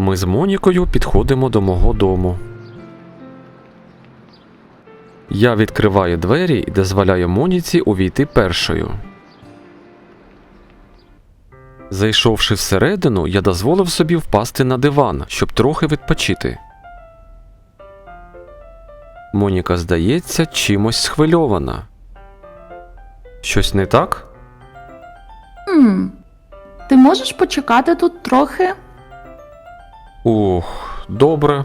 Ми з Монікою підходимо до мого дому. Я відкриваю двері і дозволяю Моніці увійти першою. Зайшовши всередину, я дозволив собі впасти на диван, щоб трохи відпочити. Моніка, здається, чимось схвильована. Щось не так? Хм. Ти можеш почекати тут трохи? Ух, добре.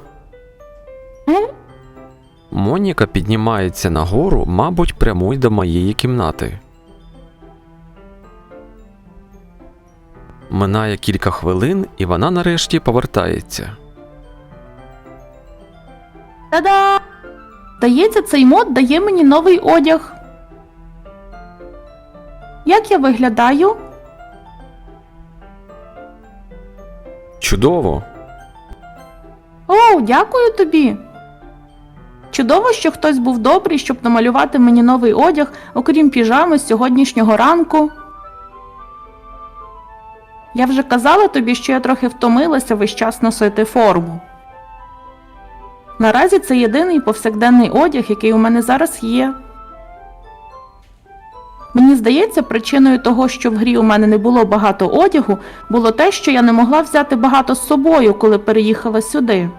Моніка піднімається нагору, мабуть, прямує до моєї кімнати. Минає кілька хвилин, і вона нарешті повертається. Та-да! Здається, цей мод дає мені новий одяг. Як я виглядаю? Чудово! О, дякую тобі. Чудово, що хтось був добрий, щоб намалювати мені новий одяг, окрім піжами з сьогоднішнього ранку. Я вже казала тобі, що я трохи втомилася весь час носити форму. Наразі це єдиний повсякденний одяг, який у мене зараз є. Мені здається, причиною того, що в грі у мене не було багато одягу, було те, що я не могла взяти багато з собою, коли переїхала сюди.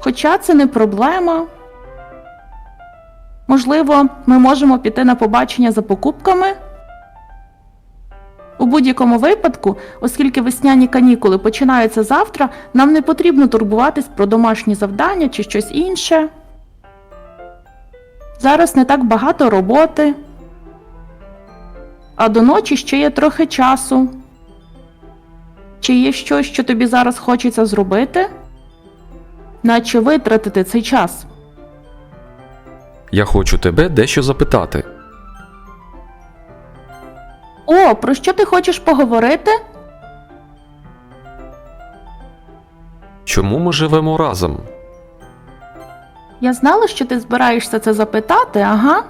Хоча це не проблема. Можливо, ми можемо піти на побачення за покупками. У будь-якому випадку, оскільки весняні канікули починаються завтра, нам не потрібно турбуватись про домашні завдання чи щось інше. Зараз не так багато роботи. А до ночі ще є трохи часу. Чи є щось, що тобі зараз хочеться зробити? Наче витратити цей час. Я хочу тебе дещо запитати. О, про що ти хочеш поговорити? Чому ми живемо разом? Я знала, що ти збираєшся це запитати, ага.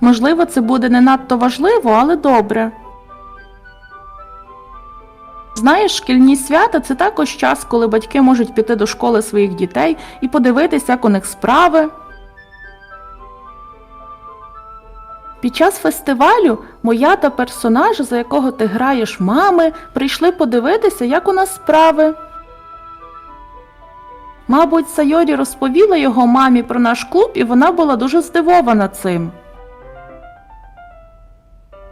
Можливо, це буде не надто важливо, але добре. Знаєш, шкільні свята це також час, коли батьки можуть піти до школи своїх дітей і подивитися, як у них справи. Під час фестивалю моя та персонаж, за якого ти граєш мами, прийшли подивитися, як у нас справи. Мабуть, Сайорі розповіла його мамі про наш клуб, і вона була дуже здивована цим.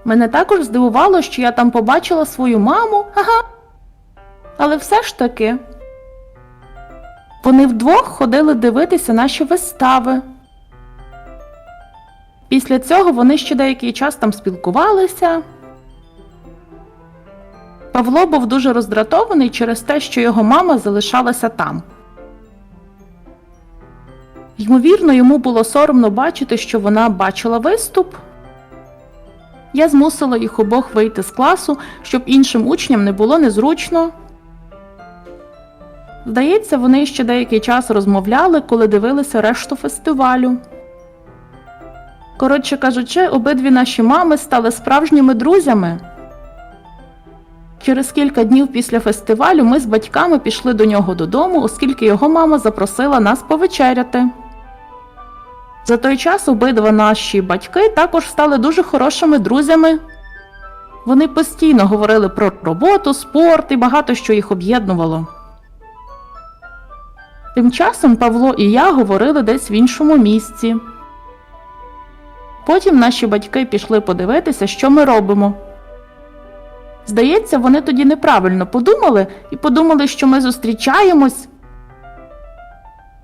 Мене також здивувало, що я там побачила свою маму, ага. Але все ж таки. Вони вдвох ходили дивитися наші вистави. Після цього вони ще деякий час там спілкувалися. Павло був дуже роздратований через те, що його мама залишалася там. Ймовірно, йому було соромно бачити, що вона бачила виступ. Я змусила їх обох вийти з класу, щоб іншим учням не було незручно. Здається, вони ще деякий час розмовляли, коли дивилися решту фестивалю. Коротше кажучи, обидві наші мами стали справжніми друзями. Через кілька днів після фестивалю ми з батьками пішли до нього додому, оскільки його мама запросила нас повечеряти. За той час обидва наші батьки також стали дуже хорошими друзями. Вони постійно говорили про роботу, спорт і багато що їх об'єднувало. Тим часом Павло і я говорили десь в іншому місці. Потім наші батьки пішли подивитися, що ми робимо. Здається, вони тоді неправильно подумали і подумали, що ми зустрічаємось.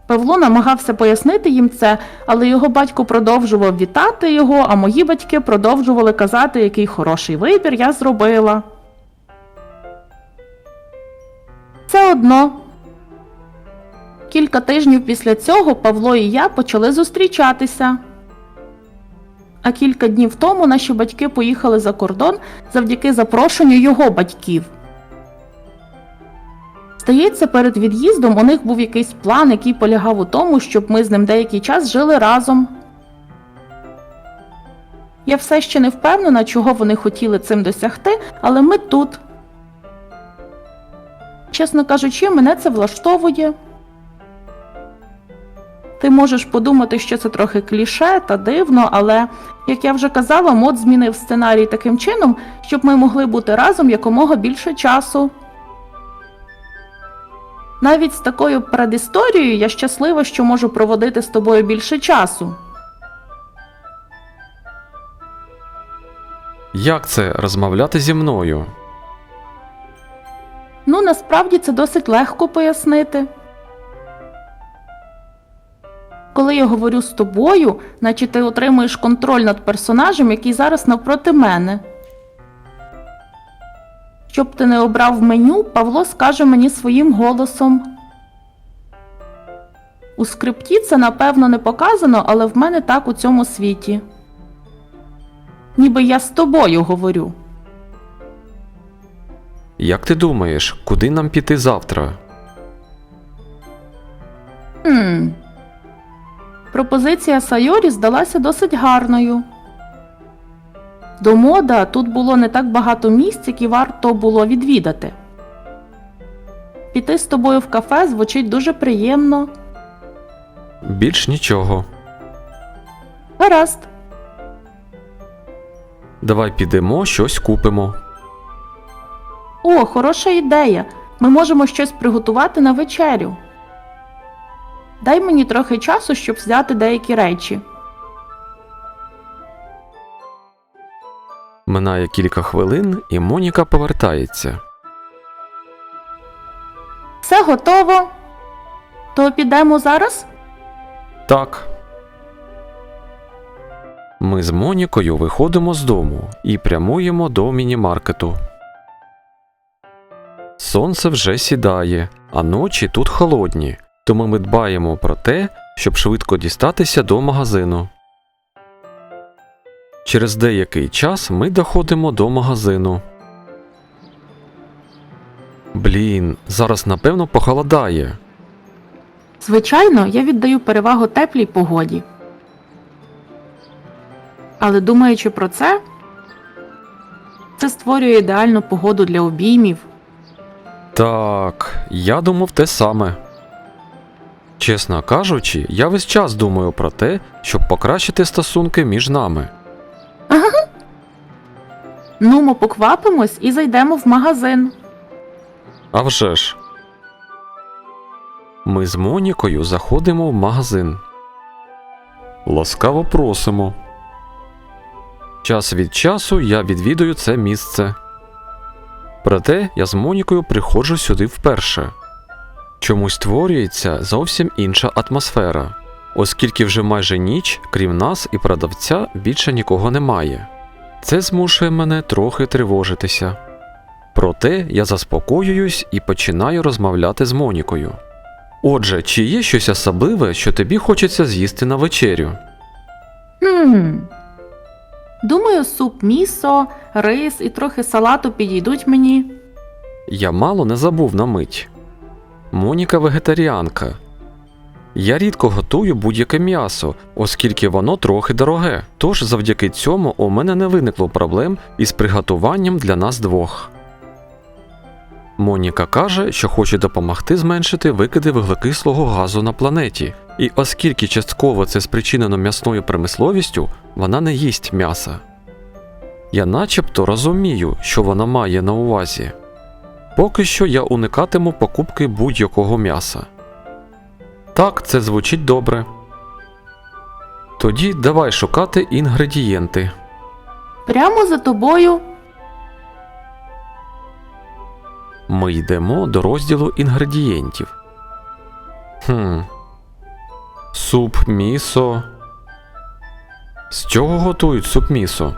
Павло намагався пояснити їм це, але його батько продовжував вітати його, а мої батьки продовжували казати, який хороший вибір я зробила. Все одно. Кілька тижнів після цього Павло і я почали зустрічатися. А кілька днів тому наші батьки поїхали за кордон завдяки запрошенню його батьків. Здається, перед від'їздом у них був якийсь план, який полягав у тому, щоб ми з ним деякий час жили разом. Я все ще не впевнена, чого вони хотіли цим досягти, але ми тут. чесно кажучи, мене це влаштовує. Ти можеш подумати, що це трохи кліше та дивно, але, як я вже казала, мод змінив сценарій таким чином, щоб ми могли бути разом якомога більше часу. Навіть з такою предісторією я щаслива, що можу проводити з тобою більше часу. Як це розмовляти зі мною? Ну, насправді це досить легко пояснити. Коли я говорю з тобою, наче ти отримуєш контроль над персонажем, який зараз навпроти мене. Щоб ти не обрав меню, Павло скаже мені своїм голосом. У скрипті це напевно не показано, але в мене так у цьому світі. Ніби я з тобою говорю. Як ти думаєш, куди нам піти завтра? Хм. Пропозиція Сайорі здалася досить гарною. До мода тут було не так багато місць, які варто було відвідати. Піти з тобою в кафе звучить дуже приємно. Більш нічого. Гаразд. Давай підемо, щось купимо. О, хороша ідея. Ми можемо щось приготувати на вечерю. Дай мені трохи часу, щоб взяти деякі речі. Минає кілька хвилин, і Моніка повертається. Все готово. То підемо зараз? Так. Ми з Монікою виходимо з дому і прямуємо до мінімаркету. Сонце вже сідає, а ночі тут холодні, тому ми дбаємо про те, щоб швидко дістатися до магазину. Через деякий час ми доходимо до магазину. Блін, зараз напевно похолодає. Звичайно, я віддаю перевагу теплій погоді. Але думаючи про це, це створює ідеальну погоду для обіймів. Так, я думав те саме. Чесно кажучи, я весь час думаю про те, щоб покращити стосунки між нами. Ну, ми поквапимось і зайдемо в магазин. А вже ж. Ми з Монікою заходимо в магазин. Ласкаво просимо. Час від часу я відвідую це місце. Проте я з Монікою приходжу сюди вперше. Чомусь створюється зовсім інша атмосфера, оскільки вже майже ніч, крім нас і продавця, більше нікого немає. Це змушує мене трохи тривожитися. Проте я заспокоююсь і починаю розмовляти з Монікою. Отже, чи є щось особливе, що тобі хочеться з'їсти на вечерю? Хм. Думаю, суп місо, рис і трохи салату підійдуть мені. Я мало не забув на мить. Моніка вегетаріанка. Я рідко готую будь-яке м'ясо, оскільки воно трохи дороге. Тож завдяки цьому у мене не виникло проблем із приготуванням для нас двох. Моніка каже, що хоче допомогти зменшити викиди вуглекислого газу на планеті, і оскільки частково це спричинено м'ясною промисловістю, вона не їсть м'яса. Я начебто розумію, що вона має на увазі. Поки що я уникатиму покупки будь-якого м'яса. Так, це звучить добре. Тоді давай шукати інгредієнти. Прямо за тобою. Ми йдемо до розділу інгредієнтів. Хм. Суп місо. З чого готують суп місо?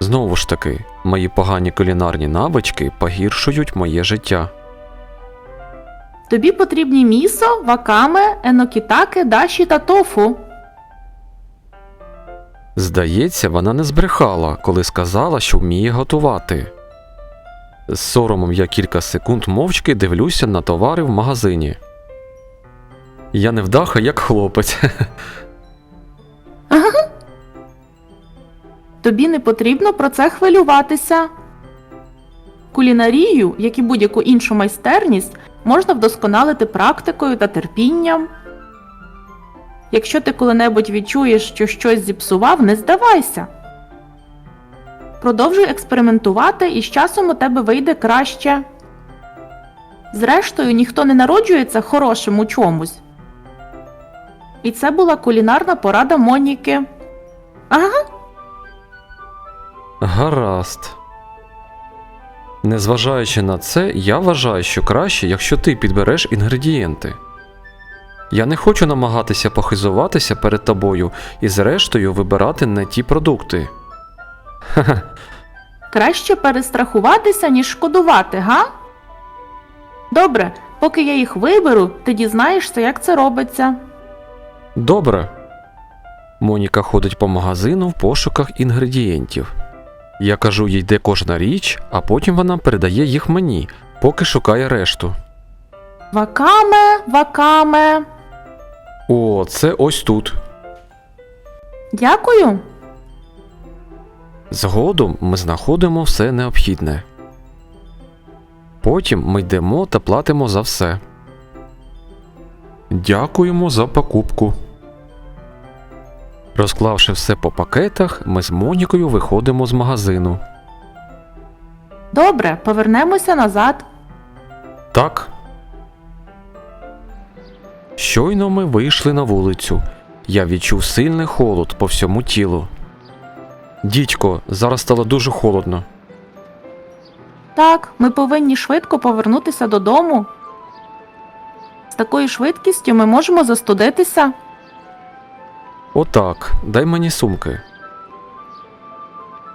Знову ж таки, мої погані кулінарні навички погіршують моє життя. Тобі потрібні місо, вакаме, енокітаке, даші та тофу. Здається, вона не збрехала, коли сказала, що вміє готувати. З соромом я кілька секунд мовчки дивлюся на товари в магазині. Я невдаха, як хлопець. Тобі не потрібно про це хвилюватися. Кулінарію, як і будь-яку іншу майстерність, можна вдосконалити практикою та терпінням. Якщо ти коли-небудь відчуєш, що щось зіпсував, не здавайся. Продовжуй експериментувати, і з часом у тебе вийде краще. Зрештою, ніхто не народжується хорошим у чомусь. І це була кулінарна порада Моніки. Ага, Гаразд. Незважаючи на це, я вважаю, що краще, якщо ти підбереш інгредієнти. Я не хочу намагатися похизуватися перед тобою і зрештою вибирати не ті продукти. Ха-ха, краще перестрахуватися, ніж шкодувати, га? Добре, поки я їх виберу, ти дізнаєшся, як це робиться. добре. Моніка ходить по магазину в пошуках інгредієнтів. Я кажу їй, де кожна річ, а потім вона передає їх мені, поки шукає решту. Вакаме, вакаме. О, це ось тут. Дякую. Згодом ми знаходимо все необхідне. Потім ми йдемо та платимо за все. Дякуємо за покупку. Розклавши все по пакетах, ми з Монікою виходимо з магазину. Добре, повернемося назад. Так. Щойно ми вийшли на вулицю. Я відчув сильний холод по всьому тілу. Дідько, зараз стало дуже холодно. Так, ми повинні швидко повернутися додому. З такою швидкістю ми можемо застудитися. Отак, дай мені сумки.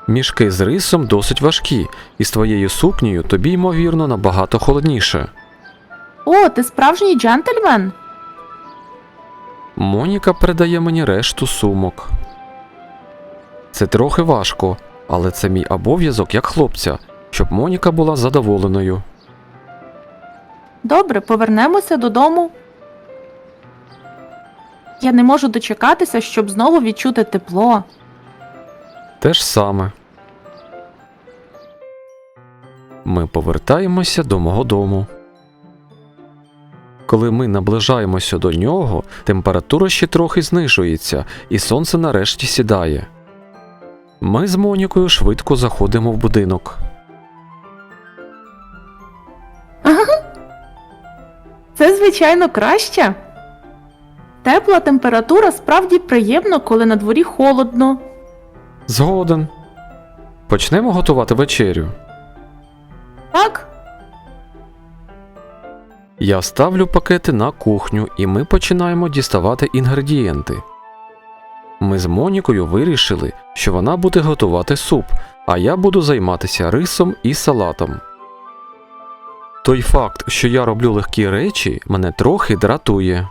Мішки з рисом досить важкі, і з твоєю сукнею тобі, ймовірно, набагато холодніше. О, ти справжній джентльмен. Моніка передає мені решту сумок. Це трохи важко, але це мій обов'язок як хлопця, щоб Моніка була задоволеною. Добре, повернемося додому. Я не можу дочекатися, щоб знову відчути тепло. Те ж саме. Ми повертаємося до мого дому. Коли ми наближаємося до нього, температура ще трохи знижується, і сонце нарешті сідає. Ми з Монікою швидко заходимо в будинок. Це, звичайно, краще. Тепла температура справді приємно, коли на дворі холодно. Згоден. Почнемо готувати вечерю. Так? Я ставлю пакети на кухню, і ми починаємо діставати інгредієнти. Ми з Монікою вирішили, що вона буде готувати суп, а я буду займатися рисом і салатом. Той факт, що я роблю легкі речі, мене трохи дратує.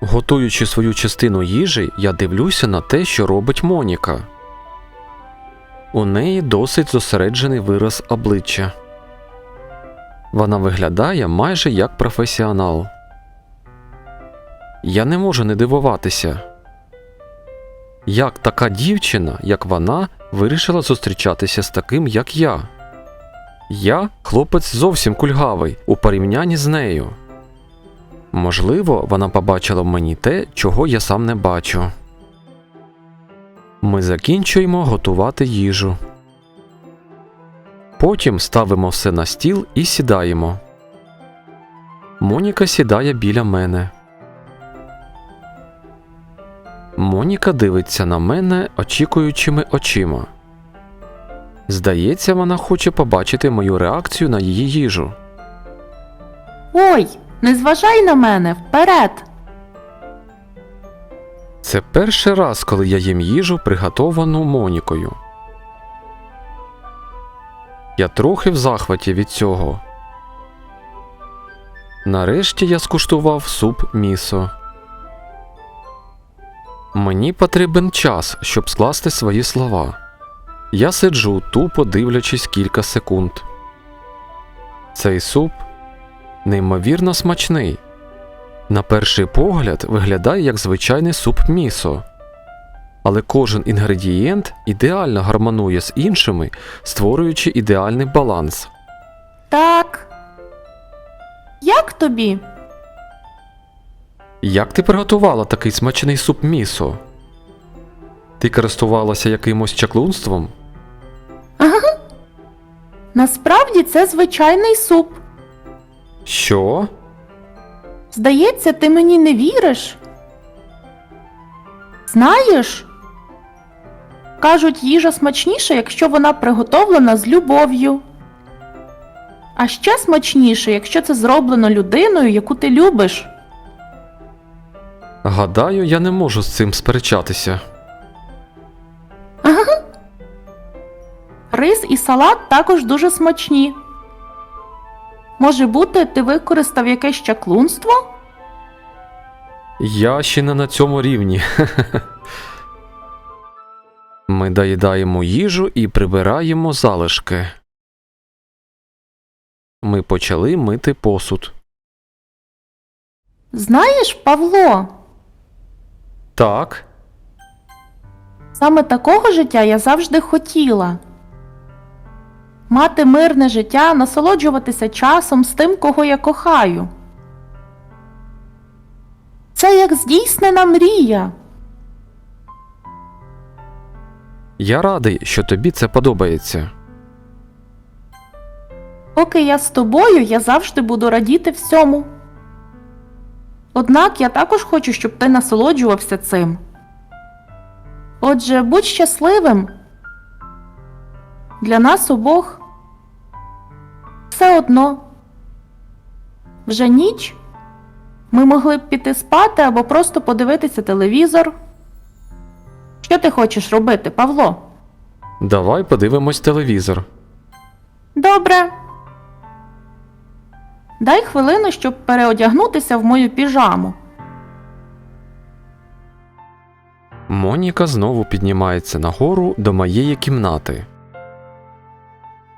Готуючи свою частину їжі, я дивлюся на те, що робить Моніка. У неї досить зосереджений вираз обличчя. Вона виглядає майже як професіонал. Я не можу не дивуватися. Як така дівчина, як вона, вирішила зустрічатися з таким, як я. Я хлопець зовсім кульгавий у порівнянні з нею. Можливо, вона побачила в мені те, чого я сам не бачу. Ми закінчуємо готувати їжу. Потім ставимо все на стіл і сідаємо. Моніка сідає біля мене. Моніка дивиться на мене очікуючими очима. Здається, вона хоче побачити мою реакцію на її їжу. Ой, не зважай на мене вперед. Це перший раз, коли я їм їжу, приготовану Монікою. Я трохи в захваті від цього. Нарешті я скуштував суп місо. Мені потрібен час, щоб скласти свої слова. Я сиджу, тупо дивлячись кілька секунд. Цей суп неймовірно смачний. На перший погляд виглядає як звичайний суп місо. Але кожен інгредієнт ідеально гармонує з іншими, створюючи ідеальний баланс. Так. Як тобі? Як ти приготувала такий смачний суп місо? Ти користувалася якимось чаклунством? Насправді це звичайний суп. Що? Здається, ти мені не віриш. Знаєш? Кажуть, їжа смачніша, якщо вона приготовлена з любов'ю. А ще смачніше, якщо це зроблено людиною, яку ти любиш. Гадаю, я не можу з цим сперечатися. Рис і салат також дуже смачні. Може бути, ти використав якесь чаклунство? Я ще не на цьому рівні. Ми доїдаємо їжу і прибираємо залишки. Ми почали мити посуд. Знаєш, Павло, Так, саме такого життя я завжди хотіла. Мати мирне життя, насолоджуватися часом з тим, кого я кохаю. Це як здійснена мрія. я радий, що тобі це подобається. Поки я з тобою, я завжди буду радіти всьому. Однак я також хочу, щоб ти насолоджувався цим. Отже, будь щасливим. Для нас обох все одно. Вже ніч. Ми могли б піти спати або просто подивитися телевізор. Що ти хочеш робити, Павло? Давай подивимось телевізор. Добре. Дай хвилину, щоб переодягнутися в мою піжаму. Моніка знову піднімається нагору до моєї кімнати.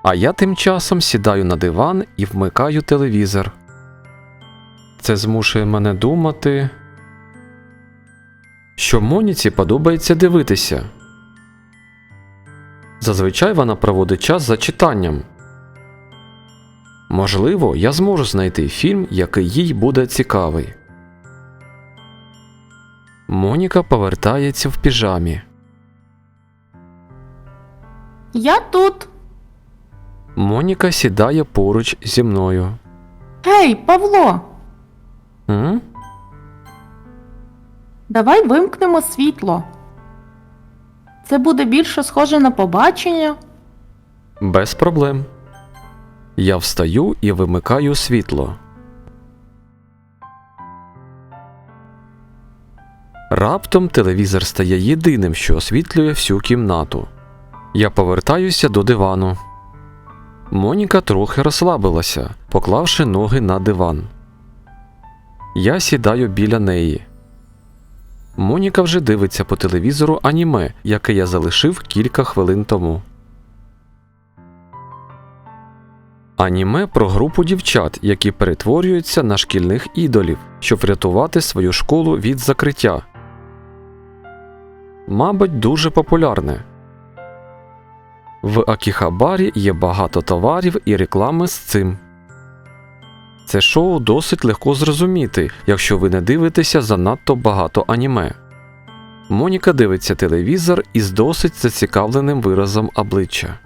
А я тим часом сідаю на диван і вмикаю телевізор. Це змушує мене думати, що Моніці подобається дивитися. Зазвичай вона проводить час за читанням. Можливо, я зможу знайти фільм, який їй буде цікавий. Моніка повертається в піжамі. Я тут. Моніка сідає поруч зі мною. Гей, Павло, М? давай вимкнемо світло. Це буде більше схоже на побачення. Без проблем. Я встаю і вимикаю світло. Раптом телевізор стає єдиним, що освітлює всю кімнату. Я повертаюся до дивану. Моніка трохи розслабилася, поклавши ноги на диван. Я сідаю біля неї. Моніка вже дивиться по телевізору аніме, яке я залишив кілька хвилин тому. Аніме про групу дівчат, які перетворюються на шкільних ідолів, щоб врятувати свою школу від закриття. Мабуть, дуже популярне. В Акіхабарі є багато товарів і реклами з цим. Це шоу досить легко зрозуміти, якщо ви не дивитеся занадто багато аніме. Моніка дивиться телевізор із досить зацікавленим виразом обличчя.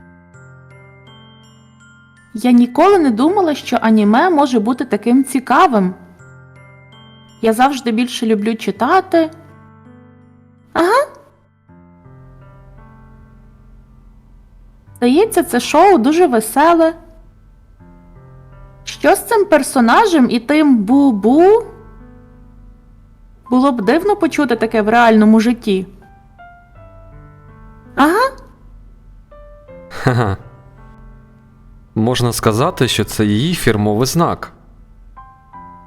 Я ніколи не думала, що аніме може бути таким цікавим. Я завжди більше люблю читати. Ага. Здається, це шоу дуже веселе. Що з цим персонажем і тим бу-бу? Було б дивно почути таке в реальному житті. Ага. Ха-ха. Можна сказати, що це її фірмовий знак.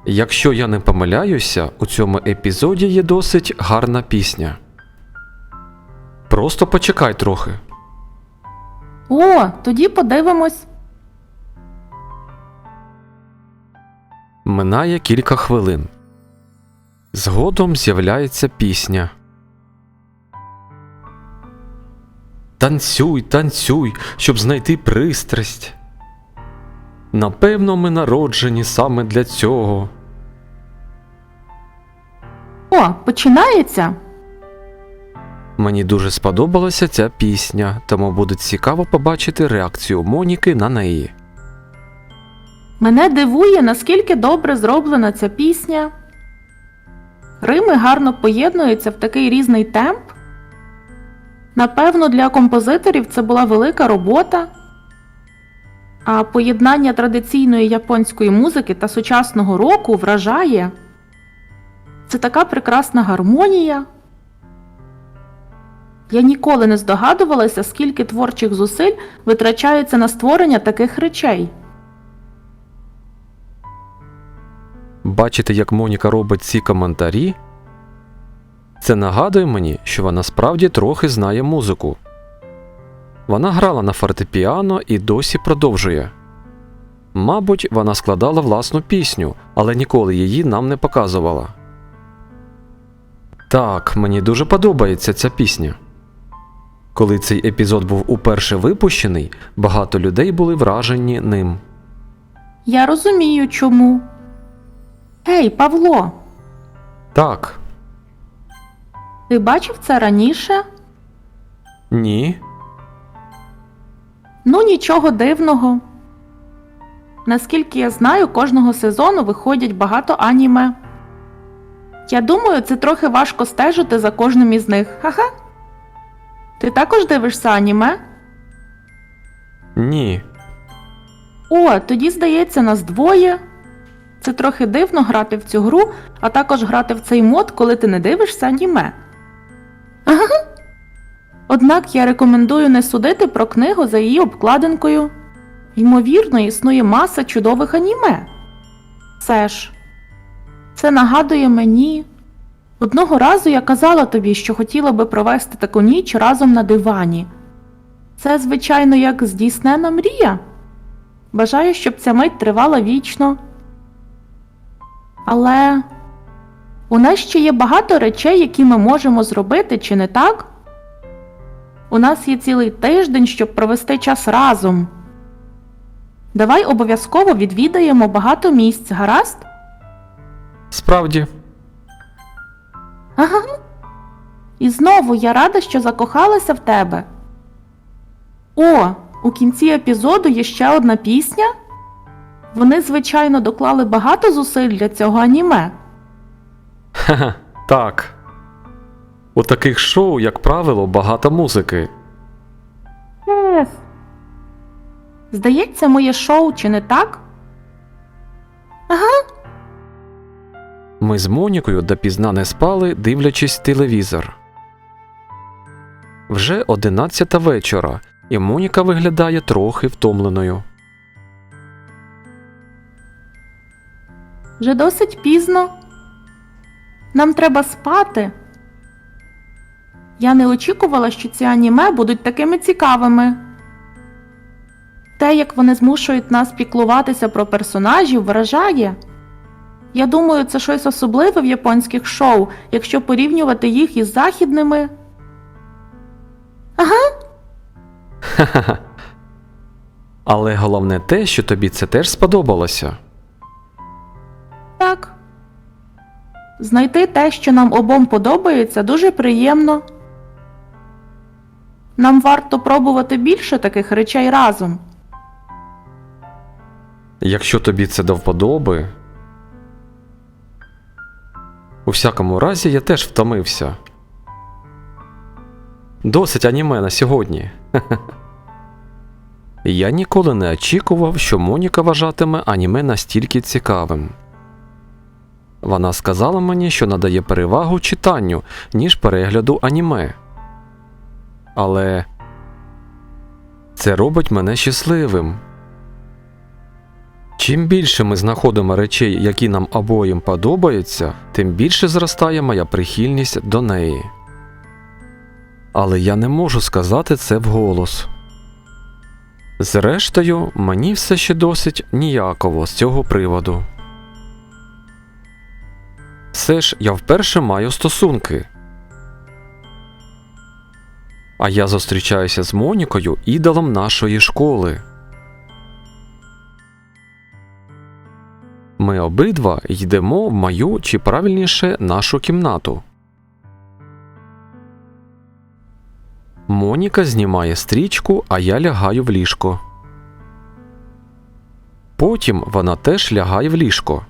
Якщо я не помиляюся, у цьому епізоді є досить гарна пісня. Просто почекай трохи. О, тоді подивимось. Минає кілька хвилин. Згодом з'являється пісня. Танцюй, танцюй, щоб знайти пристрасть. Напевно, ми народжені саме для цього. О, починається. Мені дуже сподобалася ця пісня, тому буде цікаво побачити реакцію Моніки на неї. Мене дивує, наскільки добре зроблена ця пісня. Рими гарно поєднуються в такий різний темп. Напевно, для композиторів це була велика робота. А поєднання традиційної японської музики та сучасного року вражає. Це така прекрасна гармонія. Я ніколи не здогадувалася, скільки творчих зусиль витрачається на створення таких речей. Бачити, як Моніка робить ці коментарі, це нагадує мені, що вона справді трохи знає музику. Вона грала на фортепіано і досі продовжує. Мабуть, вона складала власну пісню, але ніколи її нам не показувала. Так, мені дуже подобається ця пісня. Коли цей епізод був уперше випущений, багато людей були вражені ним. Я розумію, чому. Гей, Павло, Так, ти бачив це раніше? ні, Ну, нічого дивного. Наскільки я знаю, кожного сезону виходять багато аніме. Я думаю, це трохи важко стежити за кожним із них. Ха-ха. Ти також дивишся аніме? ні. О, тоді, здається, нас двоє. Це трохи дивно грати в цю гру, а також грати в цей мод, коли ти не дивишся аніме. Ага. Однак я рекомендую не судити про книгу за її обкладинкою. Ймовірно, існує маса чудових аніме. Все ж, це нагадує мені. Одного разу я казала тобі, що хотіла би провести таку ніч разом на дивані. Це, звичайно, як здійснена мрія. Бажаю, щоб ця мить тривала вічно. Але у нас ще є багато речей, які ми можемо зробити, чи не так? У нас є цілий тиждень, щоб провести час разом. Давай обов'язково відвідаємо багато місць, гаразд? Справді, Ага. І знову я рада, що закохалася в тебе. О, у кінці епізоду є ще одна пісня. Вони, звичайно, доклали багато зусиль для цього аніме. Ха-ха, так. У таких шоу, як правило, багато музики. Здається, моє шоу, чи не так? Ми з Монікою допізна не спали, дивлячись телевізор. Вже одинадцята вечора, і Моніка виглядає трохи втомленою. Вже досить пізно. Нам треба спати. Я не очікувала, що ці аніме будуть такими цікавими. Те, як вони змушують нас піклуватися про персонажів, вражає. Я думаю, це щось особливе в японських шоу, якщо порівнювати їх із західними. Ха-ха. Але головне те, що тобі це теж сподобалося. Так. Знайти те, що нам обом подобається, дуже приємно. Нам варто пробувати більше таких речей разом. Якщо тобі це до вподоби. У всякому разі, я теж втомився. Досить аніме на сьогодні. Я ніколи не очікував, що Моніка вважатиме аніме настільки цікавим. Вона сказала мені, що надає перевагу читанню, ніж перегляду аніме. Але це робить мене щасливим. Чим більше ми знаходимо речей, які нам обоїм подобаються, тим більше зростає моя прихильність до неї. Але я не можу сказати це вголос. Зрештою, мені все ще досить ніяково з цього приводу. Все ж я вперше маю стосунки. А я зустрічаюся з Монікою, ідолом нашої школи. Ми обидва йдемо в мою, чи правильніше, нашу кімнату. Моніка знімає стрічку, а я лягаю в ліжко. Потім вона теж лягає в ліжко.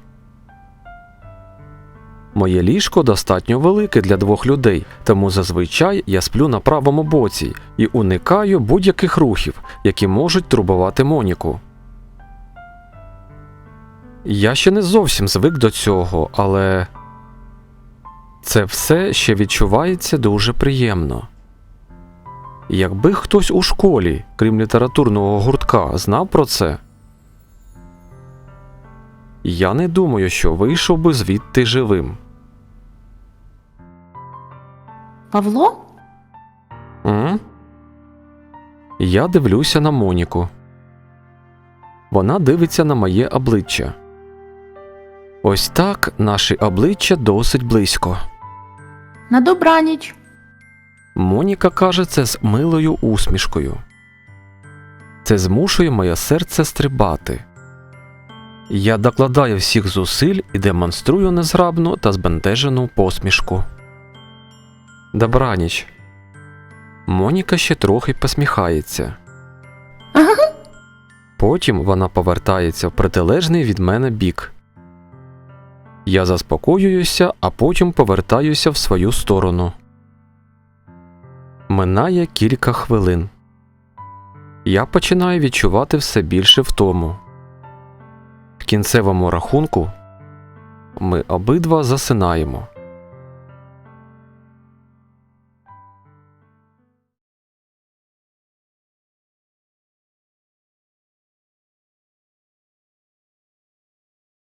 Моє ліжко достатньо велике для двох людей, тому зазвичай я сплю на правому боці і уникаю будь-яких рухів, які можуть турбувати Моніку. Я ще не зовсім звик до цього, але це все ще відчувається дуже приємно. Якби хтось у школі, крім літературного гуртка, знав про це, я не думаю, що вийшов би звідти живим. Павло? М? Я дивлюся на Моніку. Вона дивиться на моє обличчя. Ось так наші обличчя досить близько. На добраніч. Моніка каже це з милою усмішкою. Це змушує моє серце стрибати. Я докладаю всіх зусиль і демонструю незграбну та збентежену посмішку. Добраніч. Моніка ще трохи посміхається. Ага. Потім вона повертається в протилежний від мене бік. Я заспокоююся, а потім повертаюся в свою сторону. Минає кілька хвилин. Я починаю відчувати все більше втому. В кінцевому рахунку ми обидва засинаємо.